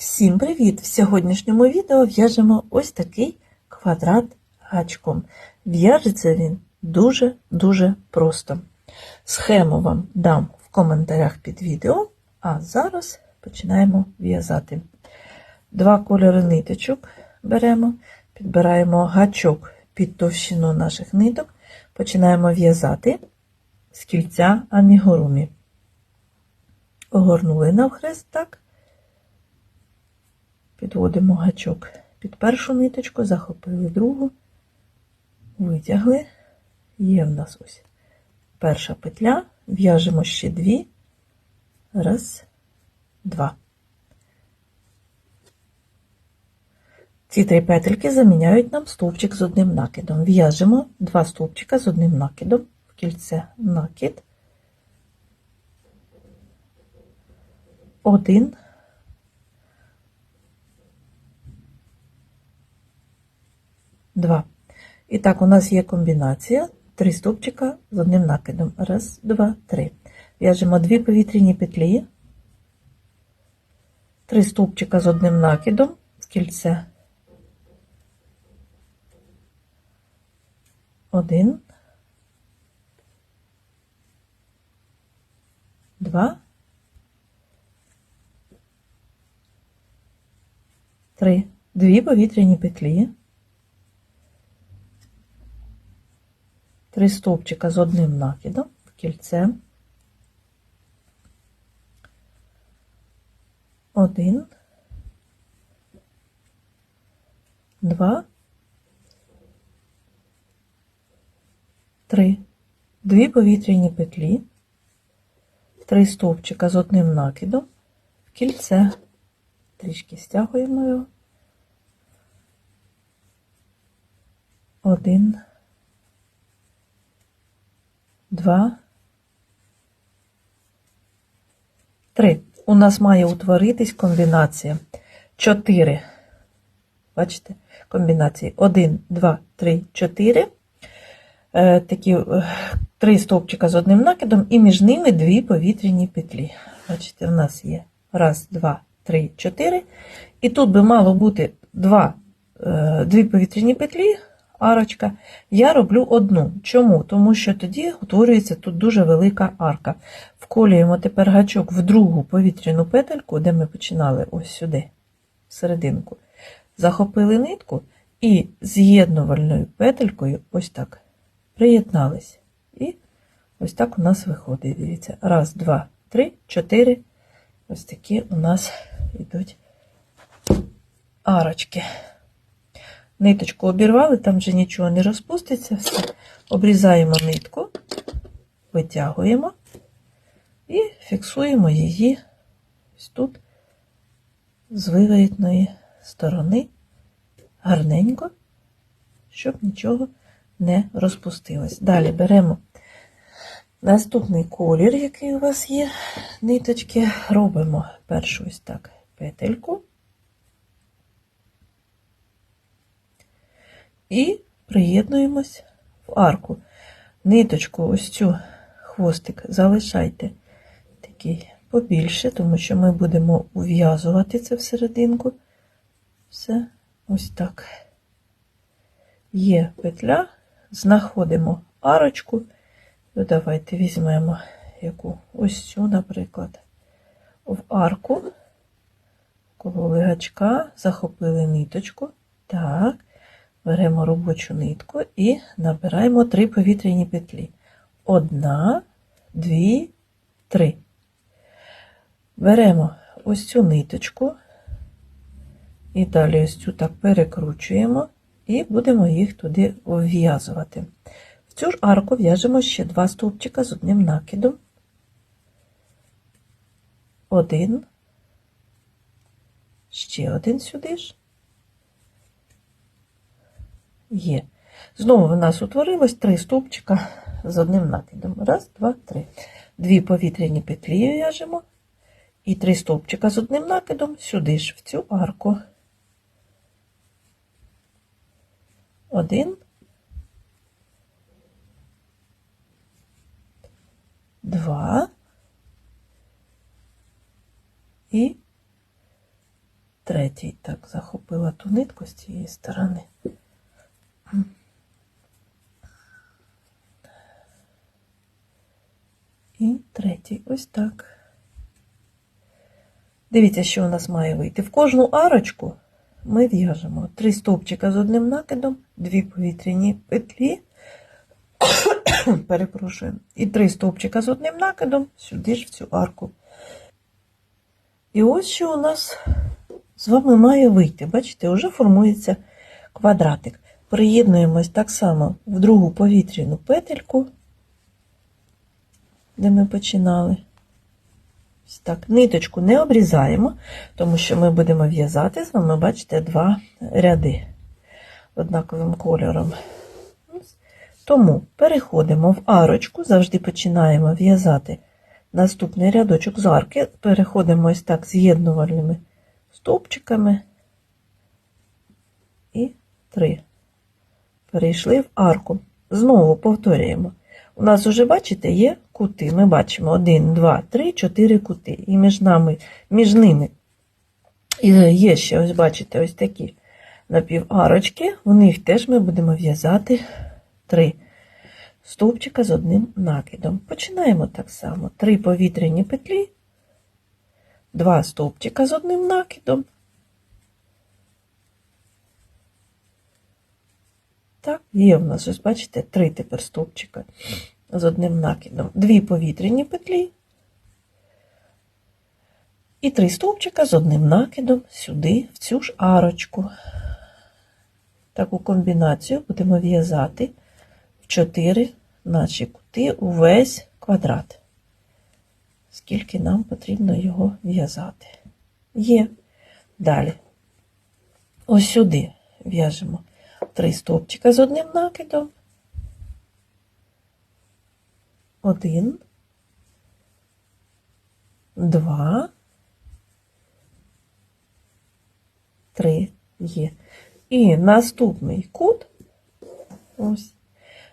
Всім привіт! В сьогоднішньому відео в'яжемо ось такий квадрат гачком. В'яжеться він дуже-дуже просто. Схему вам дам в коментарях під відео, а зараз починаємо в'язати. Два кольори ниточок беремо, підбираємо гачок під товщину наших ниток, починаємо в'язати з кільця амігурумі. Огорнули навхрест так. Підводимо гачок під першу ниточку, захопили другу, витягли. Є в нас ось перша петля, в'яжемо ще дві. Раз, два. Ці три петельки заміняють нам стовпчик з одним накидом. В'яжемо два стовпчика з одним накидом в кільце накид. Один. Два. І так, у нас є комбінація. Три стовпчика з одним накидом. Раз, два, три. В'яжемо дві повітряні петлі. Три стовпчика з одним накидом в кільце. Один. Два. Три. Дві повітряні петлі. Три стовпчика з одним накидом в кільце. Один, два, три, дві повітряні петлі, три стовпчика з одним накидом в кільце. Трішки стягуємо його. Один, два, три. У нас має утворитись комбінація. Чотири. Бачите? Комбінації. Один, два, три, чотири. Е, такі е, три стовпчика з одним накидом, і між ними дві повітряні петлі. Бачите, в нас є раз, два, три, чотири. І тут би мало бути два, е, дві повітряні петлі арочка, я роблю одну. Чому? Тому що тоді утворюється тут дуже велика арка. Вколюємо тепер гачок в другу повітряну петельку, де ми починали ось сюди, в серединку. Захопили нитку і з'єднувальною петелькою ось так приєднались. І ось так у нас виходить. Дивіться, раз, два, три, чотири. Ось такі у нас йдуть арочки. Ниточку обірвали, там вже нічого не розпуститься. Все. Обрізаємо нитку, витягуємо і фіксуємо її ось тут з виворітної сторони гарненько, щоб нічого не розпустилось. Далі беремо наступний колір, який у вас є, ниточки, робимо першу ось так петельку. І приєднуємось в арку. Ниточку, ось цю хвостик залишайте такий побільше, тому що ми будемо ув'язувати це всерединку. Все, ось так. Є петля, знаходимо арочку. Ну, давайте візьмемо яку ось цю, наприклад, в арку, кололи гачка, захопили ниточку. Так. Беремо робочу нитку і набираємо три повітряні петлі. Одна, дві, три. Беремо ось цю ниточку і далі ось цю так перекручуємо і будемо їх туди вв'язувати. В цю ж арку в'яжемо ще два стовпчика з одним накидом. Один, ще один сюди ж. Є. Знову в нас утворилось три стовпчика з одним накидом. Раз, два, три. Дві повітряні петлі в'яжемо. І три стовпчика з одним накидом сюди ж, в цю арку. Один. Два. І третій. Так, захопила ту нитку з цієї сторони. І третій. Ось так. Дивіться, що у нас має вийти. В кожну арочку ми в'яжемо три стовпчика з одним накидом, дві повітряні петлі, перепрошую, і три стовпчика з одним накидом сюди ж в цю арку. І ось що у нас з вами має вийти. Бачите, вже формується квадратик. Приєднуємось так само в другу повітряну петельку, де ми починали. Ось так, ниточку не обрізаємо, тому що ми будемо в'язати з вами, бачите, два ряди однаковим кольором. Тому переходимо в арочку, завжди починаємо в'язати наступний рядочок з арки, переходимо ось так з'єднувальними стовпчиками і три. Перейшли в арку. Знову повторюємо. У нас уже, бачите, є кути. Ми бачимо 1, 2, 3, 4 кути. І між нами, між ними є ще, ось бачите, ось такі напіварочки. В них теж ми будемо в'язати 3 стовпчика з одним накидом. Починаємо так само. 3 повітряні петлі, 2 стовпчика з одним накидом. Так, є в нас, ось бачите, три тепер стовпчика з одним накидом. Дві повітряні петлі і три стовпчика з одним накидом сюди, в цю ж арочку. Таку комбінацію будемо в'язати в чотири наші кути увесь квадрат. Скільки нам потрібно його в'язати. Є. Далі. Ось сюди в'яжемо три стовпчика з одним накидом. Один, два, три є. І наступний кут ось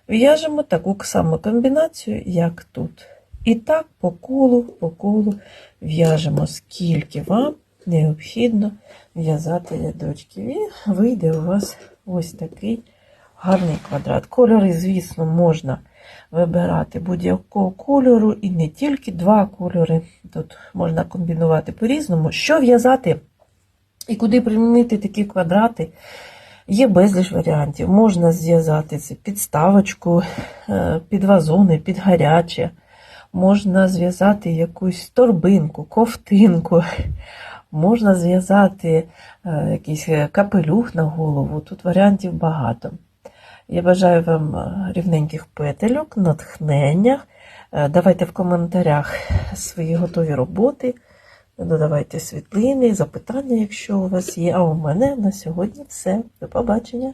в'яжемо таку саму комбінацію, як тут. І так по колу, по колу в'яжемо, скільки вам необхідно в'язати рядочків. І вийде у вас ось такий гарний квадрат. Кольори, звісно, можна вибирати будь-якого кольору, і не тільки два кольори. Тут можна комбінувати по-різному. Що в'язати і куди примінити такі квадрати? Є безліч варіантів. Можна зв'язати це підставочку, е, під вазони, під гаряче. Можна зв'язати якусь торбинку, ковтинку, можна зв'язати е, якийсь капелюх на голову. Тут варіантів багато. Я бажаю вам е, рівненьких петельок, натхнення. Е, Давайте в коментарях свої готові роботи. Додавайте світлини, запитання, якщо у вас є. А у мене на сьогодні все. До побачення!